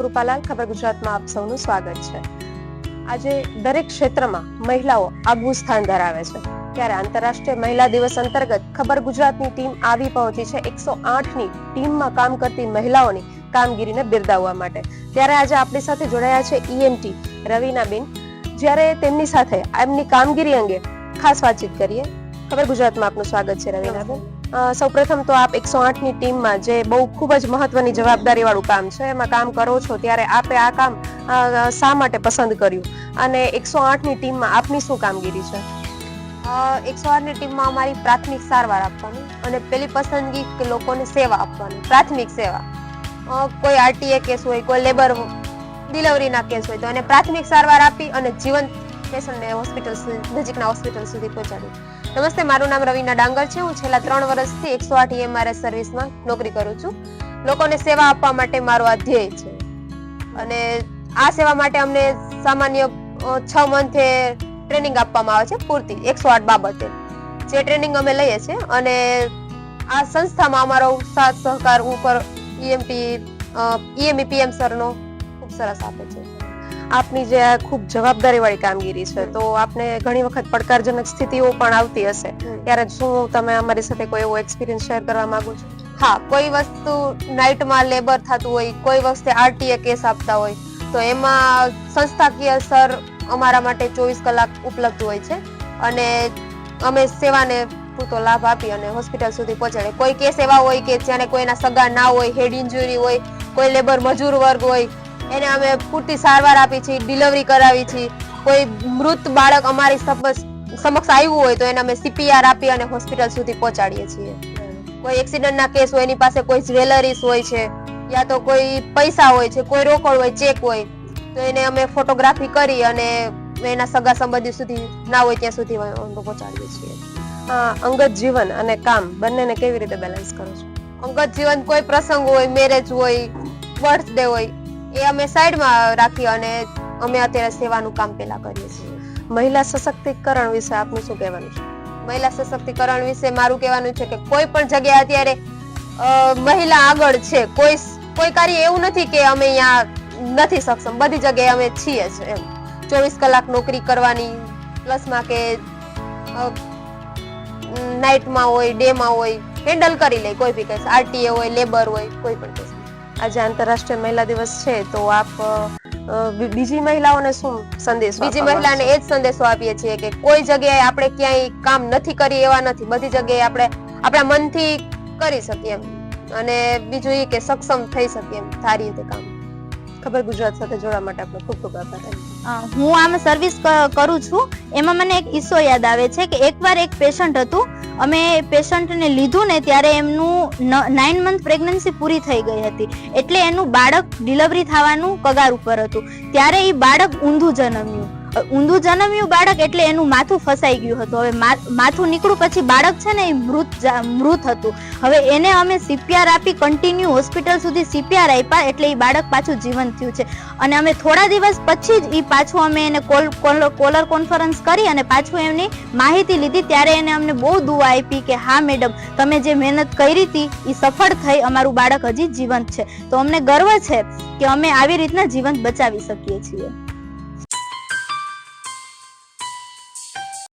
કૃપાલાલ ખબર ગુજરાતમાં આપ સૌનું સ્વાગત છે. આજે દરેક ક્ષેત્રમાં મહિલાઓ આગવું સ્થાન ધરાવે છે. ત્યારે આંતરરાષ્ટ્રીય મહિલા દિવસ અંતર્ગત ખબર ગુજરાતની ટીમ આવી પહોંચી છે. એકસો ની ટીમમાં કામ કરતી મહિલાઓની કામગીરીને બિરદાવવા માટે. ત્યારે આજે આપણી સાથે જોડાયા છે ઈએમટી રવિનાબેન. જ્યારે તેમની સાથે એમની કામગીરી અંગે ખાસ વાતચીત કરીએ. ખબર ગુજરાતમાં આપનું સ્વાગત છે રવીનાબેન. સૌપ્રથમ તો આપ એકસો ની ટીમમાં જે બહુ ખૂબ જ મહત્વની જવાબદારી વાળું કામ છે, એમાં કામ કરો છો ત્યારે આપે આ કામ શા માટે પસંદ કર્યું? અને એકસો ની ટીમમાં આપની શું કામગીરી છે? એકસો આઠની ટીમમાં અમારી પ્રાથમિક સારવાર આપવાની અને પેલી પસંદગી કે લોકોને સેવા આપવાની, પ્રાથમિક સેવા. કોઈ આરટીએ કેસ હોય, કોઈ લેબર ડિલિવરીના કેસ હોય તો એને પ્રાથમિક સારવાર આપી અને જીવંત પેશન્ટને હોસ્પિટલ નજીકના હોસ્પિટલ સુધી પહોંચાડી નમસ્તે, મારું નામ રવિના ડાંગર છે. હું છેલ્લા ત્રણ વર્ષથી એકસો આઠ ઈએમઆરએસ સર્વિસમાં નોકરી કરું છું. લોકોને સેવા આપવા માટે મારો આ ધ્યેય છે. અને આ સેવા માટે અમને સામાન્ય છ મંથે ટ્રેનિંગ આપવામાં આવે છે પૂરતી, એકસો આઠ બાબતે. જે ટ્રેનિંગ અમે લઈએ છીએ અને આ સંસ્થામાં અમારો સાથ, સહકાર ઉપર ઈએમપી ઈએમઈ પીએમ સરનો ખૂબ સરસ આપે છે. આપની જે આ ખૂબ જવાબદારી વાળી કામગીરી છે તો આપને ઘણી વખત પડકારજનક સ્થિતિઓ પણ આવતી હશે. ત્યારે શું તમે અમારી સાથે કોઈ એવો એક્સપિરિયન્સ શેર કરવા માંગો છો? હા કોઈ વસ્તુ નાઇટમાં લેબર થતું હોય કોઈ વખતે આરટીએ કેસ આપતા હોય તો એમાં સંસ્થાકીય સર અમારા માટે ચોવીસ કલાક ઉપલબ્ધ હોય છે. અને અમે સેવાને પૂરતો લાભ આપી અને હોસ્પિટલ સુધી પહોંચાડે કોઈ કેસ એવા હોય કે જેને કોઈના સગા ના હોય હેડ ઇન્જુરી હોય કોઈ લેબર મજૂર વર્ગ હોય એને અમે પૂરતી સારવાર આપી છે ડિલિવરી કરાવી છે. કોઈ મૃત બાળક અમારી સમક્ષ આવ્યું હોય તો એને અમે સીપીઆર આપી અને હોસ્પિટલ સુધી પહોંચાડીએ છીએ. કોઈ એક્સિડન્ટના કેસ હોય, એની પાસે કોઈ જ્વેલરીઝ હોય છે, યા તો કોઈ પૈસા હોય છે, કોઈ રોકડ હોય ચેક હોય, તો એને અમે ફોટોગ્રાફી કરી અને એના સગા સંબંધી સુધી, ના હોય ત્યાં સુધી પહોંચાડીએ છીએ. અંગત જીવન અને કામ બંનેને કેવી રીતે બેલેન્સ કરો છો? અંગત જીવન કોઈ પ્રસંગ હોય મેરેજ હોય બર્થડે હોય એ અમે સાઈડમાં રાખી અને અમે અત્યારે સેવાનું કામ પેલા કરીએ છીએ. મહિલા સશક્તિકરણ વિશે આપનું શું કહેવાનું છે? મહિલા સશક્તિકરણ વિશે મારું કહેવાનું છે કે કોઈ પણ જગ્યાએ અત્યારે મહિલા આગળ છે, કોઈ કોઈ કાર્ય એવું નથી કે અમે અહીંયા નથી સક્ષમ. બધી જગ્યાએ અમે છીએ જ એમ. ચોવીસ કલાક નોકરી કરવાની પ્લસમાં કે નાઇટમાં હોય ડેમાં હોય હેન્ડલ કરી લે કોઈ બી કેસ આરટીએ હોય લેબર હોય, કોઈ પણ કેસ આજે આંતરરાષ્ટ્રીય મહિલા દિવસ છે તો આપ બીજી મહિલાઓને શું સંદેશ બીજી મહિલાને એ જ સંદેશો આપીએ છીએ કે કોઈ જગ્યાએ આપણે ક્યાંય કામ નથી કરી એવા નથી બધી જગ્યાએ આપણે આપણા મનથી કરી શકીએ એમ. અને બીજું એ કે સક્ષમ થઈ શકીએ એમ સારી રીતે કામ. ખબર ગુજરાત સાથે જોડવા માટે આપનો ખૂબ ખૂબ આભાર. હું આમ સર્વિસ કરું છું. એમાં મને એક કિસ્સો યાદ આવે છે કે એકવાર એક પેશન્ટ હતું. અમે પેશન્ટને લીધું ને ત્યારે એમનું નાઇન મંથ પ્રેગ્નન્સી પૂરી થઈ ગઈ હતી. એટલે એનું બાળક ડિલિવરી થવાનું કગાર ઉપર હતું. ત્યારે એ બાળક ઊંધું જન્મ્યું. ઊંધું જન્મ્યું બાળક એટલે એનું માથું ફસાઈ ગયું હતું. હવે માથું નીકળ્યું પછી બાળક છે ને એ મૃત મૃત હતું. હવે એને અમે સીપીઆર આપી કન્ટિન્યુ હોસ્પિટલ સુધી સીપીઆર આપ્યા એટલે એ બાળક પાછું જીવંત થયું છે. અને અમે થોડા દિવસ પછી જ એ પાછું અમે એને કોલ- કોલર કોન્ફરન્સ કરી અને પાછું એમની માહિતી લીધી. ત્યારે એને અમને બહુ દુઆ આપી કે, હા મેડમ તમે જે મહેનત કરી હતી એ સફળ થઈ, અમારું બાળક હજી જીવંત છે. તો અમને ગર્વ છે કે અમે આવી રીતના જીવંત બચાવી શકીએ છીએ.